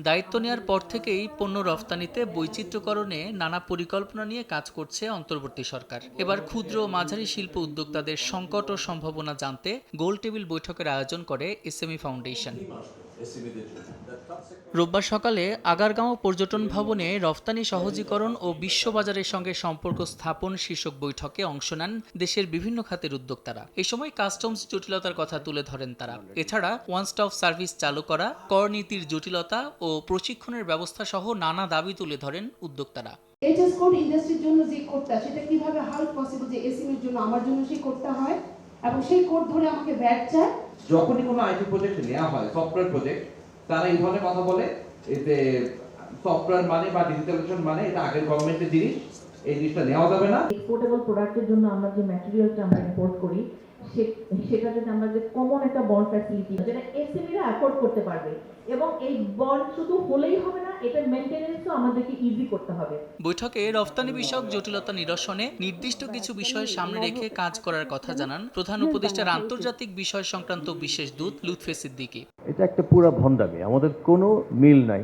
দায়িত্ব নেওয়ার পর থেকেই পণ্য রফতানিতে বৈচিত্র্যকরণে নানা পরিকল্পনা নিয়ে কাজ করছে অন্তর্বর্তী সরকার। এবার ক্ষুদ্র ও মাঝারি শিল্প উদ্যোক্তাদের সংকট ও সম্ভাবনা জানতে গোল টেবিল বৈঠকের আয়োজন করে এসএমই ফাউন্ডেশন। রোববার সকালে আগারগাঁও পর্যটন ভবনে রফতানি সহজীকরণ ও বিশ্ববাজারের সঙ্গে সম্পর্ক স্থাপন শীর্ষক বৈঠকে অংশ নেন দেশের বিভিন্ন খাতের উদ্যোক্তারা। এ সময় কাস্টমস জটিলতার কথা তুলে ধরেন তারা। এছাড়া ওয়ান স্টপ সার্ভিস চালু করা কর নীতির জটিলতা ও প্রশিক্ষণের ব্যবস্থা সহ নানা দাবি তুলে ধরেন উদ্যোক্তারা। এইচএস কোড ইন্ডাস্ট্রির জন্য যে কোডটা সেটা কীভাবে হাউ পসিবল যে এসএমএর জন্য আমার জন্য সেই কোডটা হয় এবং সেই কোড ধরে আমাকে ব্যাট চায়। যখনই কোনো আইটি প্রজেক্ট নেওয়া হয় সফটওয়্যার প্রজেক্ট তারা এই ধরনের কথা বলে এতে সফটওয়্যার মানে বা ডিজিটালাইজেশন মানে এটা আগের গভর্নমেন্টের জিনিস, এই জিনিসটা নেওয়া যাবে না। এক্সপোর্টেবল প্রোডাক্টের জন্য আমরা যে ম্যাটেরিয়ালটা আমরা ইম্পোর্ট করি সেটা যদি আমরা যে কমন একটা বন্ড ফ্যাসিলিটি যেটা এসএমইরা অ্যাফোর্ড করতে পারবে, এবং এই বন্ড শুধু হলেই হবে না এটা মেনটেনেন্সও আমাদেরকে ইজি করতে হবে। বৈঠকে রফতানি বিষয়ক জটিলতা নিরসনে নির্দিষ্ট কিছু বিষয় সামনে রেখে কাজ করার কথা জানান প্রধান উপদেষ্টার আন্তর্জাতিক বিষয় সংক্রান্ত বিশেষ দূত লুৎফে সিদ্দিকী। এটা একটা পুরো ভণ্ডামি। আমাদের কোনো মিল নাই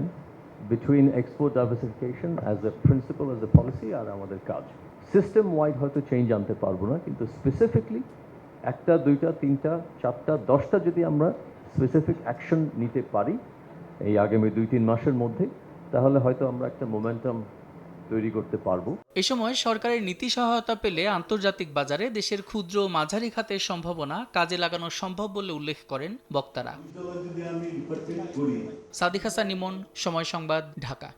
between export diversification as a principal as a policy আর আমাদের কাজ। সিস্টেম ওয়াইড হয়তো চেঞ্জ আনতে পারব না কিন্তু স্পেসিফিকলি একটা দুইটা তিনটা চারটা দশটা যদি আমরা স্পেসিফিক অ্যাকশন নিতে পারি এই আগামী দুই তিন মাসের মধ্যে তাহলে হয়তো আমরা একটা মোমেন্টাম তৈরি করতে পারব। এ সময় সরকারের নীতি সহায়তা পেলে আন্তর্জাতিক বাজারে দেশের ক্ষুদ্র ও মাঝারি খাতের সম্ভাবনা কাজে লাগানো সম্ভব বলে উল্লেখ করেন বক্তারা। সাদিক হাসান ইমন সময় সংবাদ ঢাকা।